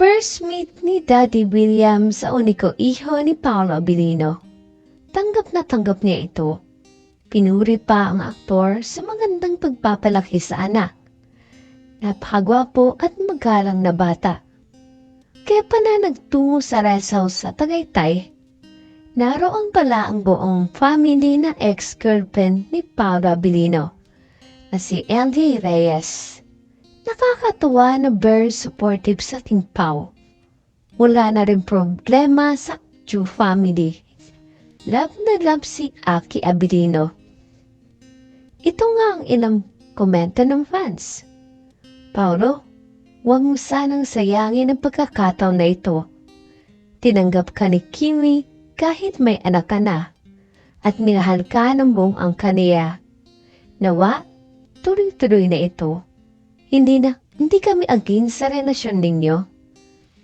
First meet ni Daddy William sa uniko iho ni Paolo Abilino. Tanggap na tanggap niya ito. Pinuri pa ang aktor sa magandang pagpapalaki sa anak. Napakagwapo at magalang na bata. Kaya pa na nagtungo sa rest house sa Tagaytay, naroon pala ang buong family ng ex-girlfriend ni Paolo Abilino na si LJ Reyes. Nakakatuwa na very supportive sa Team Pau. Wala na rin problema sa Chu family. Love na love si Aki Abilino. Ito nga ang ilang komento ng fans. Paulo, huwag mo sanang sayangin ang pagkakataon na ito. Tinanggap ka ni Kimi kahit may anak ka na at minahal ka ng buong ang kaniya. Nawa, tuloy-tuloy na ito. Hindi na, hindi kami against sa relasyon ninyo.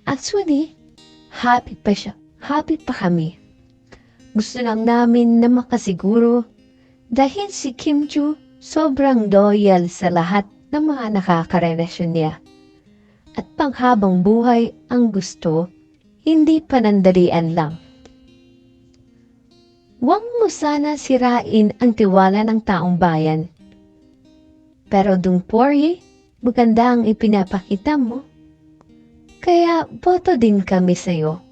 Actually, happy pa siya. Happy pa kami. Gusto lang namin na makasiguro dahil si Kim Chu sobrang loyal sa lahat ng mga nakakarelasyon niya. At panghabang buhay ang gusto, hindi panandalian lang. Huwag mo sana sirain ang tiwala ng taong bayan. Pero dung Poirier, maganda ang ipinapakita mo. Kaya boto din kami sa'yo.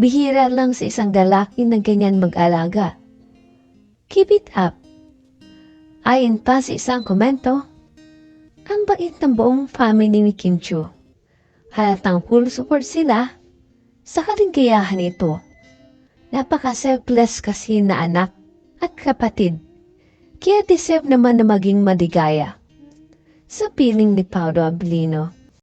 Bihira lang sa isang lalaki na ganyan mag-alaga. Keep it up. Ayon pa sa isang komento, ang bait ng buong family ni Kim Chu. Halatang full support sila sa kalingayahan ito. Napaka-selfless kasi na anak at kapatid. Kaya deserve naman na maging maligaya. Sa piling ni Paolo Abilino,